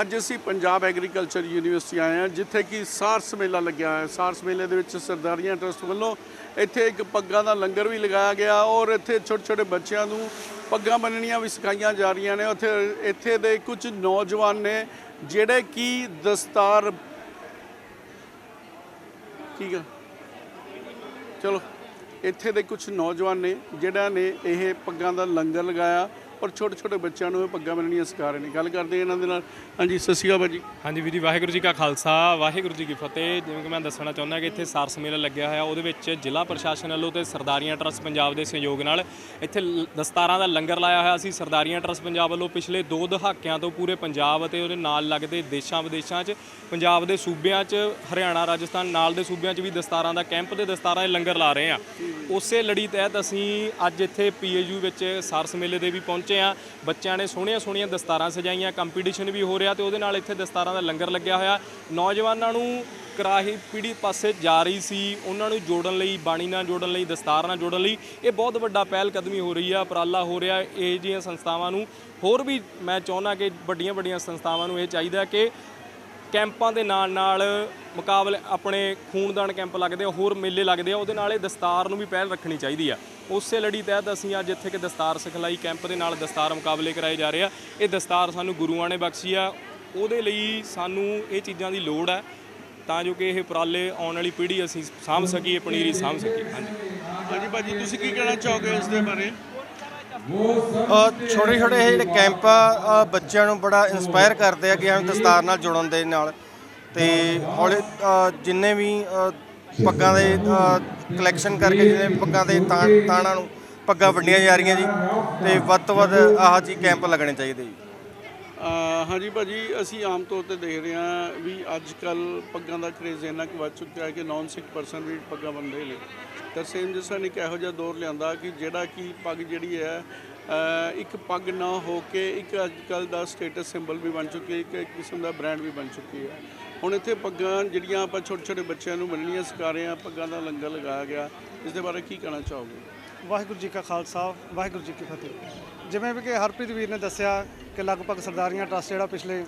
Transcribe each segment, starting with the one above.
ਅੱਜ ਅਸੀਂ Punjab agriculture university ਆਏ ਹਾਂ, ਜਿੱਥੇ ਕਿ ਸਾਰਸ ਮੇਲਾ ਲੱਗਿਆ ਹੈ। ਸਾਰਸ ਮੇਲੇ ਦੇ ਵਿੱਚ ਸਰਦਾਰੀਆਂ ਟਰਸਟ ਵੱਲੋਂ ਇੱਥੇ ਇੱਕ ਪੱਗਾਂ ਦਾ ਲੰਗਰ ਵੀ ਲਗਾਇਆ ਗਿਆ ਔਰ ਇੱਥੇ ਛੋਟੇ ਛੋਟੇ ਬੱਚਿਆਂ ਨੂੰ ਪੱਗਾਂ ਬੰਨਣੀਆਂ ਵੀ ਸਿਖਾਈਆਂ ਜਾ ਰਹੀਆਂ ਨੇ। ਉੱਥੇ ਇੱਥੇ ਦੇ ਕੁਝ ਨੌਜਵਾਨ ਨੇ ਜਿਹੜੇ ਕਿ ਦਸਤਾਰ ਠੀਕ ਆ ਚਲੋ, ਇੱਥੇ ਦੇ ਕੁਝ ਨੌਜਵਾਨ ਨੇ, ਜਿਹੜਾ ਨੇ ਇਹ ਪੱਗਾਂ ਦਾ ਲੰਗਰ ਲਗਾਇਆ ਔਰ ਛੋਟੇ ਛੋਟੇ ਬੱਚਿਆਂ ਨੂੰ ਇਹ ਪੱਗਾਂ ਬੰਨਣੀਆਂ ਸਿਖਾ ਰਹੇ ਨੇ। ਗੱਲ ਕਰਦੇ ਇਹਨਾਂ ਦੇ ਨਾਲ। ਹਾਂਜੀ, ਸਤਿ ਸ਼੍ਰੀ ਅਕਾਲ ਭਾਜੀ। ਹਾਂਜੀ ਵੀਰ ਜੀ, ਵਾਹਿਗੁਰੂ ਜੀ ਕਾ ਖਾਲਸਾ, ਵਾਹਿਗੁਰੂ ਜੀ ਕੀ ਫਤਿਹ। ਜਿਵੇਂ ਕਿ ਮੈਂ ਦੱਸਣਾ ਚਾਹੁੰਦਾ ਕਿ ਇੱਥੇ ਸਾਰਸ ਮੇਲਾ ਲੱਗਿਆ ਹੋਇਆ। ਉਹਦੇ ਵਿੱਚ ਜ਼ਿਲ੍ਹਾ ਪ੍ਰਸ਼ਾਸਨ ਵੱਲੋਂ ਤੇ ਸਰਦਾਰੀਆਂ ਟਰੱਸਟ ਪੰਜਾਬ ਦੇ ਸਹਿਯੋਗ ਨਾਲ ਇੱਥੇ ਦਸਤਾਰਾਂ ਦਾ ਲੰਗਰ ਲਾਇਆ ਹੋਇਆ ਸੀ। ਸਰਦਾਰੀਆਂ ਟਰੱਸਟ ਪੰਜਾਬ ਵੱਲੋਂ ਪਿਛਲੇ 2 ਦਹਾਕਿਆਂ ਤੋਂ ਪੂਰੇ ਪੰਜਾਬ ਅਤੇ ਉਹਦੇ ਨਾਲ ਲੱਗਦੇ ਦੇਸ਼ਾਂ ਵਿਦੇਸ਼ਾਂ 'ਚ, ਪੰਜਾਬ ਦੇ ਸੂਬਿਆਂ 'ਚ, ਹਰਿਆਣਾ, ਰਾਜਸਥਾਨ ਨਾਲ ਦੇ ਸੂਬਿਆਂ 'ਚ ਵੀ ਦਸਤਾਰਾਂ ਦਾ, ਕੈਂਪ ਤੇ ਦਸਤਾਰਾਂ ਦੇ ਲੰਗਰ ਲਾ ਰਹੇ ਆ ਉਸੇ ਲੜੀ ਤਹਿਤ ਅਸੀਂ ਅੱਜ ਇੱਥੇ ਪੀਏਯੂ ਵਿੱਚ ਸਾਰਸ ਮੇਲੇ ਦੇ ਵੀ ਪਹੁੰਚੇ ਆ ਬੱਚਿਆਂ ਨੇ ਸੋਹਣੀਆਂ ਸੋਹਣੀਆਂ ਦਸਤਾਰਾਂ ਸਜਾਈਆਂ ਕੰਪੀਟੀਸ਼ਨ ਵੀ ਹੋ ਰਿਹਾ ਤੇ ਉਹਦੇ ਨਾਲ ਇੱਥੇ ਦਸਤਾਰਾਂ ਦਾ ਲੰਗਰ ਲੱਗਿਆ ਹੋਇਆ। ਨੌਜਵਾਨਾਂ ਨੂੰ ਕਰਾਹੀ ਪੀੜੀ ਪਾਸੇ ਜਾ ਰਹੀ ਸੀ। ਉਹਨਾਂ ਨੂੰ ਜੋੜਨ ਲਈ, ਬਾਣੀ ਨਾਲ ਜੋੜਨ ਲਈ, ਦਸਤਾਰ ਨਾਲ ਜੋੜਨ ਲਈ ਇਹ ਬਹੁਤ ਵੱਡਾ ਪਹਿਲ ਕਦਮੀ ਹੋ ਰਹੀ ਆ, ਉਪਰਾਲਾ ਹੋ ਰਿਹਾ ਇਹ ਜਿਹੀਆਂ ਸੰਸਥਾਵਾਂ ਨੂੰ। ਹੋਰ ਵੀ ਮੈਂ ਚਾਹੁੰਦਾ ਕਿ ਵੱਡੀਆਂ ਵੱਡੀਆਂ ਸੰਸਥਾਵਾਂ ਨੂੰ ਇਹ ਚਾਹੀਦਾ ਕਿ ਕੈਂਪਾਂ ਦੇ ਨਾਲ ਨਾਲ ਮੁਕਾਬਲੇ ਆਪਣੇ ਖੂਨਦਾਨ ਕੈਂਪ ਲੱਗਦੇ ਆ, ਹੋਰ ਮੇਲੇ ਲੱਗਦੇ ਆ, ਉਹਦੇ ਨਾਲ ਇਹ ਦਸਤਾਰ ਨੂੰ ਵੀ ਪਹਿਲ ਰੱਖਣੀ ਚਾਹੀਦੀ ਆ। ਉਸੇ ਲੜੀ ਤਹਿਤ ਅਸੀਂ ਅੱਜ ਇੱਥੇ ਕਿ ਦਸਤਾਰ ਸਿਖਲਾਈ ਕੈਂਪ ਦੇ ਨਾਲ ਦਸਤਾਰ ਮੁਕਾਬਲੇ ਕਰਾਏ ਜਾ ਰਹੇ ਆ। ਇਹ ਦਸਤਾਰ ਸਾਨੂੰ ਗੁਰੂਆਂ ਨੇ ਬਖਸ਼ੀ ਆ। ਉਹਦੇ ਲਈ ਸਾਨੂੰ ਇਹ ਚੀਜ਼ਾਂ ਦੀ ਲੋੜ ਹੈ ਤਾਂ ਜੋ ਕਿ ਇਹ ਉਪਰਾਲੇ ਆਉਣ ਵਾਲੀ ਪੀੜ੍ਹੀ ਅਸੀਂ ਸਾਂਭ ਸਕੀਏ, ਪਨੀਰੀ ਸਾਂਭ ਸਕੀਏ। ਹਾਂਜੀ। ਹਾਂਜੀ, ਭਾਜੀ, ਤੁਸੀਂ ਕੀ ਕਹਿਣਾ ਚਾਹੋਗੇ ਇਸ ਦੇ ਬਾਰੇ? ਛੋਟੇ ਛੋਟੇ ਇਹ ਜਿਹੜੇ ਕੈਂਪ ਆ ਬੱਚਿਆਂ ਨੂੰ ਬੜਾ ਇਨਸਪਾਇਰ ਕਰਦੇ ਆ ਕਿ ਐਵੇਂ ਦਸਤਾਰ ਨਾਲ ਜੁੜਨ ਦੇ ਨਾਲ। ਤੇ ਹੌਲੇ ਜਿੰਨੇ ਵੀ ਪੱਗਾਂ ਦੇ ਕਲੈਕਸ਼ਨ ਕਰਕੇ ਜਿੰਨੇ ਪੱਗਾਂ ਦੇ ਤਾਂ, ਤਾਣਾ ਨੂੰ ਪੱਗਾਂ ਵੰਡੀਆਂ ਜਾ ਰਹੀਆਂ ਜੀ, ਤੇ ਵੱਧ ਤੋਂ ਵੱਧ ਆਹ ਜੀ ਕੈਂਪ ਲੱਗਣੇ ਚਾਹੀਦੇ ਜੀ। ਹਾਂਜੀ ਭਾਜੀ, ਅਸੀਂ ਆਮ ਤੌਰ ਤੇ ਦੇਖ ਰਹੇ ਹਾਂ ਵੀ ਅੱਜ ਕੱਲ ਪੱਗਾਂ ਦਾ ਕਰੇਜ਼ ਇੰਨਾ ਕੁ ਵੱਧ ਚੁੱਕਿਆ ਹੈ ਕਿ ਨਾਨ ਸਿੱਖ ਪਰਸਨ ਵੀ ਪੱਗਾਂ ਬੰਨਦੇ ਨੇ। ਤਾਂ ਸੇਮ ਜਿਸਾ ਨੇ ਇਹੋ ਜਿਹਾ ਦੌਰ ਲਿਆਂਦਾ ਕਿ ਜਿਹੜਾ ਕਿ ਪੱਗ ਜਿਹੜੀ ਹੈ ਇੱਕ ਪੱਗ ਨਾ ਹੋ ਕੇ ਇੱਕ ਅੱਜ ਕੱਲ ਦਾ ਸਟੇਟਸ ਸਿੰਬਲ ਵੀ ਬਣ ਚੁੱਕੀ ਹੈ, ਇੱਕ ਕਿਸਮ ਦਾ ਬ੍ਰਾਂਡ ਵੀ ਬਣ ਚੁੱਕੀ ਹੈ। ਹੁਣ ਇੱਥੇ ਪੱਗਾਂ ਜਿਹੜੀਆਂ ਆਪਾਂ ਛੋਟੇ ਛੋਟੇ ਬੱਚਿਆਂ ਨੂੰ ਬੰਨਣੀਆਂ ਸਿਖਾ ਰਹੇ ਹਾਂ, ਪੱਗਾਂ ਦਾ ਲੰਗਰ ਲਗਾਇਆ ਗਿਆ, ਇਸ ਦੇ ਬਾਰੇ ਕੀ ਕਹਿਣਾ ਚਾਹੋਗੇ? ਵਾਹਿਗੁਰੂ ਜੀ ਕਾ ਖਾਲਸਾ, ਵਾਹਿਗੁਰੂ ਜੀ ਕੀ ਫਤਿਹ। ਜਿਵੇਂ ਵੀ ਕਿ ਹਰਪ੍ਰੀਤ ਵੀਰ ਨੇ ਦੱਸਿਆ ਕਿ ਲਗਭਗ ਸਰਦਾਰੀਆਂ ਟਰੱਸਟ ਜਿਹੜਾ ਪਿਛਲੇ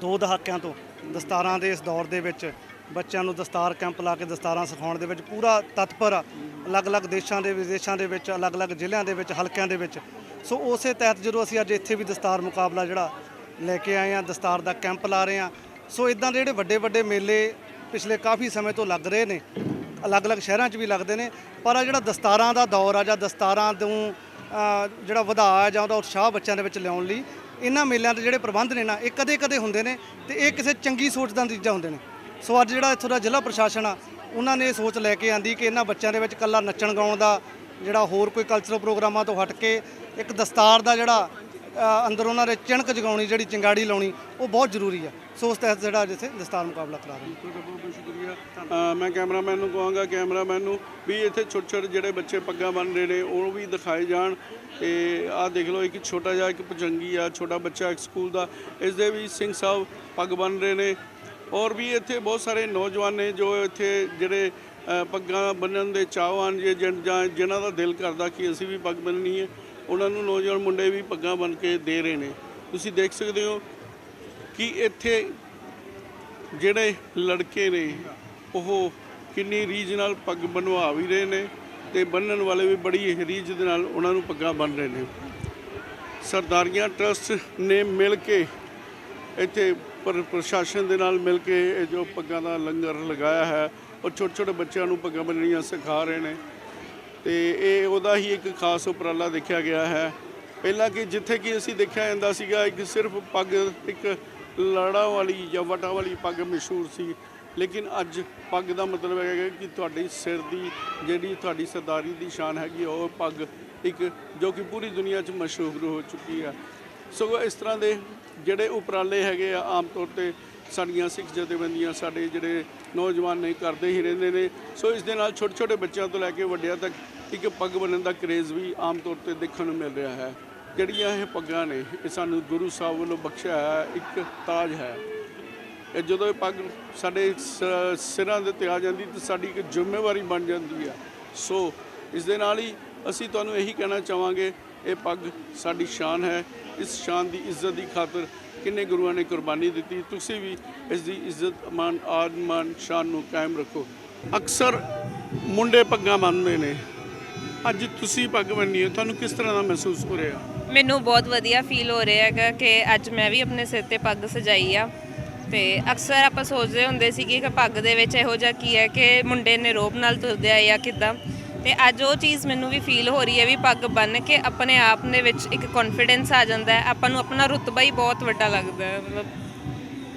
ਦੋ ਦਹਾਕਿਆਂ ਤੋਂ ਦਸਤਾਰਾਂ ਦੇ ਇਸ ਦੌਰ ਦੇ ਵਿੱਚ ਬੱਚਿਆਂ ਨੂੰ ਦਸਤਾਰ ਕੈਂਪ ਲਾ ਕੇ ਦਸਤਾਰਾਂ ਸਿਖਾਉਣ ਦੇ ਵਿੱਚ ਪੂਰਾ ਤਤਪਰ ਆ ਅਲੱਗ-ਅਲੱਗ ਦੇਸ਼ਾਂ ਦੇ, ਵਿਦੇਸ਼ਾਂ ਦੇ ਵਿੱਚ, ਅਲੱਗ-ਅਲੱਗ ਜ਼ਿਲ੍ਹਿਆਂ ਦੇ ਵਿੱਚ, ਹਲਕਿਆਂ ਦੇ ਵਿੱਚ। ਸੋ ਉਸੇ ਤਹਿਤ ਜਦੋਂ ਅਸੀਂ ਅੱਜ ਇੱਥੇ ਵੀ ਦਸਤਾਰ ਮੁਕਾਬਲਾ ਜਿਹੜਾ ਲੈ ਕੇ ਆਏ ਆ ਦਸਤਾਰ ਦਾ ਕੈਂਪ ਲਾ ਰਹੇ ਆ ਸੋ ਇਦਾਂ ਦੇ ਜਿਹੜੇ ਵੱਡੇ ਵੱਡੇ ਮੇਲੇ ਪਿਛਲੇ ਕਾਫੀ ਸਮੇਂ ਤੋਂ ਲੱਗ ਰਹੇ ਨੇ ਅਲੱਗ-ਅਲੱਗ ਸ਼ਹਿਰਾਂ 'ਚ ਵੀ ਲੱਗਦੇ ਨੇ, ਪਰ ਆ ਜਿਹੜਾ ਦਸਤਾਰਾਂ ਦਾ ਦੌਰ ਆ ਜਾਂ ਦਸਤਾਰਾਂ ਤੋਂ ਜਿਹੜਾ ਵਧਾਅ ਜਾਂ ਉਹਦਾ ਉਤਸ਼ਾਹ ਬੱਚਿਆਂ ਦੇ ਵਿੱਚ ਲਿਆਉਣ ਲਈ, ਇਹਨਾਂ ਮੇਲਿਆਂ ਦੇ ਜਿਹੜੇ ਪ੍ਰਬੰਧ ਨੇ ਨਾ, ਇਹ ਕਦੇ-ਕਦੇ ਹੁੰਦੇ ਨੇ ਤੇ ਇਹ ਕਿਸੇ ਚੰਗੀ ਸੋਚ ਦਾ ਨਤੀਜਾ ਹੁੰਦੇ ਨੇ। ਸੋ ਅੱਜ ਜਿਹੜਾ ਇੱਥੋਂ ਦਾ ਜ਼ਿਲ੍ਹਾ ਪ੍ਰਸ਼ਾਸਨ ਆ, ਉਹਨਾਂ ਨੇ ਇਹ ਸੋਚ ਲੈ ਕੇ ਆਂਦੀ ਕਿ ਇਹਨਾਂ ਬੱਚਿਆਂ ਦੇ ਵਿੱਚ ਕੱਲਾ ਨੱਚਣ ਗਾਉਣ ਦਾ ਜਿਹੜਾ ਹੋਰ ਕੋਈ ਕਲਚਰਲ ਪ੍ਰੋਗਰਾਮਾਂ ਤੋਂ ਹਟ ਕੇ ਇੱਕ ਦਸਤਾਰ ਦਾ ਜਿਹੜਾ ਅੰਦਰ ਉਹਨਾਂ ਦੇ ਚਿਣਕ ਜਗਾਉਣੀ, ਜਿਹੜੀ ਚਿੰਗਾੜੀ ਲਾਉਣੀ, ਉਹ ਬਹੁਤ ਜ਼ਰੂਰੀ ਆ। ਸੋ ਉਸ ਤਹਿਤ ਜਿਹੜਾ ਅੱਜ ਇੱਥੇ ਦਸਤਾਰ ਮੁਕਾਬਲਾ ਕਰਾ ਰਹੇ ਹਾਂ ਬਹੁਤ ਬਹੁਤ ਸ਼ੁਕਰੀਆ। ਮੈਂ ਕੈਮਰਾਮੈਨ ਨੂੰ ਕਹਾਂਗਾ, ਕੈਮਰਾਮੈਨ ਨੂੰ ਵੀ ਇੱਥੇ ਛੋਟੇ ਛੋਟੇ ਜਿਹੜੇ ਬੱਚੇ ਪੱਗਾਂ ਬੰਨ ਰਹੇ ਨੇ, ਉਹ ਵੀ ਦਿਖਾਏ ਜਾਣ। ਤੇ ਆਹ ਦੇਖ ਲਓ, ਇੱਕ ਛੋਟਾ ਜਿਹਾ ਇੱਕ ਪਜੰਗੀ ਆ, ਛੋਟਾ ਬੱਚਾ ਇੱਕ ਸਕੂਲ ਦਾ, ਇਸ ਦੇ ਵੀ ਸਿੰਘ ਸਾਹਿਬ ਪੱਗ ਬੰਨ ਰਹੇ ਨੇ। ਔਰ ਵੀ ਇੱਥੇ ਬਹੁਤ ਸਾਰੇ ਨੌਜਵਾਨ ਨੇ ਜੋ ਇੱਥੇ ਜਿਹੜੇ ਪੱਗਾਂ ਬੰਨਣ ਦੇ ਚਾਹਵਾਨ ਜੇ ਜਿਨ- ਜਾਂ ਜਿਨ੍ਹਾਂ ਦਾ ਦਿਲ ਕਰਦਾ ਕਿ ਅਸੀਂ ਵੀ ਪੱਗ ਬੰਨਣੀ ਹੈ। ਉਹਨਾਂ ਨੂੰ ਨੌਜਵਾਨ ਮੁੰਡੇ ਵੀ ਪੱਗਾਂ ਬੰਨ ਕੇ ਦੇ ਰਹੇ ਨੇ। ਤੁਸੀਂ ਦੇਖ ਸਕਦੇ ਹੋ ਕਿ ਇੱਥੇ ਜਿਹੜੇ ਲੜਕੇ ਨੇ, ਉਹ ਕਿੰਨੀ ਰੀਝ ਨਾਲ ਪੱਗ ਬਣਵਾ ਵੀ ਰਹੇ ਨੇ ਤੇ ਬੰਨਣ ਵਾਲੇ ਵੀ ਬੜੀ ਰੀਝ ਦੇ ਨਾਲ ਉਹਨਾਂ ਨੂੰ ਪੱਗਾਂ ਬੰਨ ਰਹੇ ਨੇ। ਸਰਦਾਰੀਆਂ ਟਰਸਟ ਨੇ ਮਿਲ ਕੇ ਇੱਥੇ ਪਰ ਪ੍ਰਸ਼ਾਸਨ ਦੇ ਨਾਲ ਮਿਲ ਕੇ ਇਹ ਜੋ ਪੱਗਾਂ ਦਾ ਲੰਗਰ ਲਗਾਇਆ ਹੈ ਔਰ ਛੋਟੇ ਛੋਟੇ ਬੱਚਿਆਂ ਨੂੰ ਪੱਗਾਂ ਬੰਨਣੀਆਂ ਸਿਖਾ ਰਹੇ ਨੇ। ਤੇ ਇਹ ਉਹਦਾ ਹੀ ਇੱਕ ਖਾਸ ਉਪਰਾਲਾ ਦੇਖਿਆ ਗਿਆ ਹੈ। ਪਹਿਲਾਂ ਕਿ ਜਿੱਥੇ ਕਿ ਅਸੀਂ ਦੇਖਿਆ ਜਾਂਦਾ ਸੀਗਾ ਇੱਕ ਸਿਰਫ ਪੱਗ ਇੱਕ ਲੜਾ ਵਾਲੀ ਜਾਂ ਵਟਾ ਵਾਲੀ ਪੱਗ ਮਸ਼ਹੂਰ ਸੀ। ਲੇਕਿਨ ਅੱਜ ਪੱਗ ਦਾ ਮਤਲਬ ਹੈ ਕਿ ਤੁਹਾਡੀ ਸਿਰ ਦੀ ਜਿਹੜੀ ਤੁਹਾਡੀ ਸਰਦਾਰੀ ਦੀ ਸ਼ਾਨ ਹੈਗੀ ਆ, ਉਹ ਪੱਗ ਇੱਕ ਜੋ ਕਿ ਪੂਰੀ ਦੁਨੀਆ 'ਚ ਮਸ਼ਹੂਰ ਹੋ ਚੁੱਕੀ ਹੈ ਸੋ ਇਸ ਤਰ੍ਹਾਂ ਦੇ ਜਿਹੜੇ ਉਪਰਾਲੇ ਹੈਗੇ ਆ ਆਮ ਤੌਰ ਤੇ ਸਾਡੀਆਂ ਸਿੱਖ ਜਥੇਬੰਦੀਆਂ ਸਾਡੇ ਜਿਹੜੇ ਨੌਜਵਾਨ ਨੇ ਕਰਦੇ ਹੀ ਰਹਿੰਦੇ ਨੇ। ਸੋ ਇਸ ਦੇ ਨਾਲ ਛੋਟੇ ਛੋਟੇ ਬੱਚਿਆਂ ਤੋਂ ਲੈ ਕੇ ਵੱਡਿਆਂ ਤੱਕ ਇੱਕ ਪੱਗ ਬੰਨਣ ਦਾ ਕਰੇਜ਼ ਵੀ ਆਮ ਤੌਰ ਤੇ ਦੇਖਣ ਨੂੰ ਮਿਲ ਰਿਹਾ ਹੈ। ਜਿਹੜੀਆਂ ਇਹ ਪੱਗਾਂ ਨੇ, ਇਹ ਸਾਨੂੰ ਗੁਰੂ ਸਾਹਿਬ ਵੱਲੋਂ ਬਖਸ਼ਿਆ ਹੈ ਇੱਕ ਤਾਜ ਹੈ। ਇਹ ਜਦੋਂ ਇਹ ਪੱਗ ਸਾਡੇ ਸ- ਸਿਰਾਂ ਦੇ ਉੱਤੇ ਆ ਜਾਂਦੀ, ਤਾਂ ਸਾਡੀ ਇੱਕ ਜ਼ਿੰਮੇਵਾਰੀ ਬਣ ਜਾਂਦੀ ਹੈ ਸੋ, ਇਸ ਦੇ ਨਾਲ ਹੀ ਅਸੀਂ ਤੁਹਾਨੂੰ ਇਹੀ ਕਹਿਣਾ ਚਾਹਾਂਗੇ, ਇਹ ਪੱਗ ਸਾਡੀ ਸ਼ਾਨ ਹੈ। ਇਸ ਸ਼ਾਨ ਦੀ ਇੱਜ਼ਤ ਦੀ ਖਾਤਰ ਕਿੰਨੇ ਗੁਰੂਆਂ ਨੇ ਕੁਰਬਾਨੀ ਦਿੱਤੀ। ਤੁਸੀਂ ਵੀ ਇਸ ਦੀ ਇੱਜ਼ਤ ਮਾਨ ਆਦ ਮਾਨ, ਸ਼ਾਨ ਨੂੰ ਕਾਇਮ ਰੱਖੋ। ਅਕਸਰ ਮੁੰਡੇ ਪੱਗਾਂ ਬੰਨ੍ਹਦੇ ਨੇ। ਅੱਜ ਤੁਸੀਂ ਪੱਗ ਬੰਨੀ ਹੋ, ਤੁਹਾਨੂੰ ਕਿਸ ਤਰ੍ਹਾਂ ਦਾ ਮਹਿਸੂਸ ਹੋ ਰਿਹਾ? ਮੈਨੂੰ ਬਹੁਤ ਵਧੀਆ ਫੀਲ ਹੋ ਰਿਹਾ ਹੈਗਾ ਕਿ ਅੱਜ ਮੈਂ ਵੀ ਆਪਣੇ ਸਿਰ ਤੇ ਪੱਗ ਸਜਾਈ ਆ। ਤੇ ਅਕਸਰ ਆਪਾਂ ਸੋਚਦੇ ਹੁੰਦੇ ਸੀ ਕਿ ਪੱਗ ਦੇ ਵਿੱਚ ਇਹੋ ਜਿਹਾ ਕੀ ਹੈ ਕਿ ਮੁੰਡੇ ਨੇ ਰੋਬ ਨਾਲ ਤੁਰਦੇ ਆ ਜਾਂ ਕਿੱਦਾਂ। ਤੇ ਅੱਜ ਉਹ ਚੀਜ਼ ਮੈਨੂੰ ਵੀ ਫੀਲ ਹੋ ਰਹੀ ਹੈ ਵੀ ਪੱਗ ਬੰਨ ਕੇ ਆਪਣੇ ਆਪ ਦੇ ਵਿੱਚ ਇੱਕ ਕੌਨਫੀਡੈਂਸ ਆ ਜਾਂਦਾ ਹੈ। ਆਪਾਂ ਨੂੰ ਆਪਣਾ ਰੁਤਬਾ ਹੀ ਬਹੁਤ ਵੱਡਾ ਲੱਗਦਾ ਹੈ, ਮਤਲਬ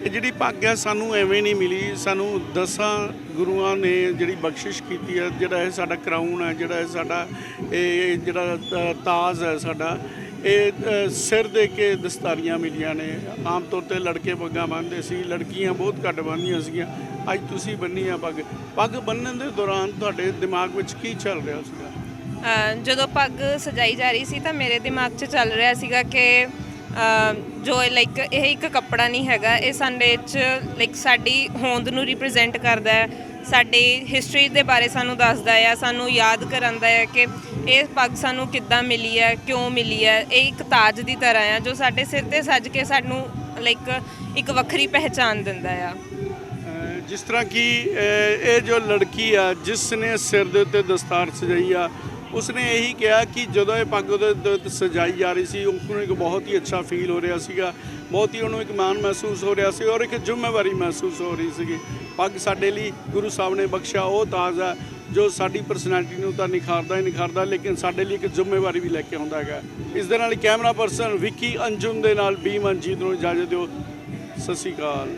ਇਹ ਜਿਹੜੀ ਪੱਗ ਹੈ ਸਾਨੂੰ ਐਵੇਂ ਨਹੀਂ ਮਿਲੀ, ਸਾਨੂੰ ਦਸਾਂ ਗੁਰੂਆਂ ਨੇ ਜਿਹੜੀ ਬਖਸ਼ਿਸ਼ ਕੀਤੀ ਹੈ ਜਿਹੜਾ ਇਹ ਸਾਡਾ ਕਰਾਊਨ ਹੈ ਜਿਹੜਾ ਇਹ ਸਾਡਾ, ਇਹ ਜਿਹੜਾ ਤਾਜ ਹੈ ਸਾਡਾ, ਇਹ ਸਿਰ ਦੇ ਕੇ ਦਸਤਾਰੀਆਂ ਮਿਲੀਆਂ ਨੇ। ਆਮ ਤੌਰ ਤੇ ਲੜਕੇ ਪੱਗਾਂ ਬੰਨ੍ਹਦੇ ਸੀ, ਲੜਕੀਆਂ ਬਹੁਤ ਘੱਟ ਬੰਨ੍ਹਦੀਆਂ ਸੀਗੀਆਂ। ਅੱਜ ਤੁਸੀਂ ਬੰਨੀ ਆ ਪੱਗ। ਪੱਗ ਬੰਨਣ ਦੇ ਦੌਰਾਨ ਤੁਹਾਡੇ ਦਿਮਾਗ ਵਿੱਚ ਕੀ ਚੱਲ ਰਿਹਾ ਸੀਗਾ? ਜਦੋਂ ਪੱਗ ਸਜਾਈ ਜਾ ਰਹੀ ਸੀ ਤਾਂ ਮੇਰੇ ਦਿਮਾਗ 'ਚ ਚੱਲ ਰਿਹਾ ਸੀਗਾ ਕਿ ਜੋ ਲਾਈਕ ਇਹ ਇੱਕ ਕੱਪੜਾ ਨਹੀਂ ਹੈਗਾ, ਇਹ ਸਾਡੇ 'ਚ ਲਾਈਕ ਸਾਡੀ ਹੋਂਦ ਨੂੰ ਰਿਪਰੈਜ਼ੈਂਟ ਕਰਦਾ ਹੈ। ਸਾਡੀ ਹਿਸਟਰੀ ਦੇ ਬਾਰੇ ਸਾਨੂੰ ਦੱਸਦਾ ਹੈ, ਸਾਨੂੰ ਯਾਦ ਕਰਾਂਦਾ ਹੈ ਕਿ ਇਹ ਪੱਗ ਸਾਨੂੰ ਕਿੱਦਾਂ ਮਿਲੀ ਹੈ, ਕਿਉਂ ਮਿਲੀ ਹੈ। ਇਹ ਇੱਕ ਤਾਜ ਦੀ ਤਰ੍ਹਾਂ ਹੈ ਜੋ ਸਾਡੇ ਸਿਰ ਤੇ ਸੱਜ ਕੇ ਸਾਨੂੰ ਲਾਈਕ ਇੱਕ ਵੱਖਰੀ ਪਹਿਚਾਨ ਦਿੰਦਾ ਆ। ਜਿਸ ਤਰ੍ਹਾਂ ਕਿ ਇਹ ਜੋ ਲੜਕੀ ਆ, ਜਿਸ ਨੇ ਸਿਰ ਦੇ ਉੱਤੇ ਦਸਤਾਰ ਸਜਾਈ ਆ ਉਸਨੇ ਇਹੀ ਕਿਹਾ ਕਿ ਜਦੋਂ ਇਹ ਪੱਗ ਉਹਦੇ ਸਜਾਈ ਜਾ ਰਹੀ ਸੀ ਉਸਨੂੰ ਇੱਕ ਬਹੁਤ ਹੀ ਅੱਛਾ ਫੀਲ ਹੋ ਰਿਹਾ ਸੀਗਾ। ਬਹੁਤ ਹੀ ਉਹਨੂੰ ਇੱਕ ਮਾਣ ਮਹਿਸੂਸ ਹੋ ਰਿਹਾ ਸੀ ਔਰ ਇੱਕ ਜ਼ਿੰਮੇਵਾਰੀ ਮਹਿਸੂਸ ਹੋ ਰਹੀ ਸੀਗੀ। ਪੱਗ ਸਾਡੇ ਲਈ ਗੁਰੂ ਸਾਹਿਬ ਨੇ ਬਖਸ਼ਿਆ, ਉਹ ਤਾਜ ਹੈ, ਜੋ ਸਾਡੀ ਪਰਸਨੈਲਿਟੀ ਨੂੰ ਤਾਂ ਨਿਖਾਰਦਾ ਹੀ ਨਿਖਾਰਦਾ, ਲੇਕਿਨ ਸਾਡੇ ਲਈ ਇੱਕ ਜ਼ਿੰਮੇਵਾਰੀ ਵੀ ਲੈ ਕੇ ਆਉਂਦਾ ਹੈਗਾ। ਇਸ ਦੇ ਨਾਲ ਕੈਮਰਾ ਪਰਸਨ ਵਿੱਕੀ ਅੰਜੁਮ ਦੇ ਨਾਲ ਬੀ ਮਨਜੀਤ ਨੂੰ ਇਜਾਜ਼ਤ ਦਿਓ। ਸਤਿ ਸ਼੍ਰੀ ਅਕਾਲ।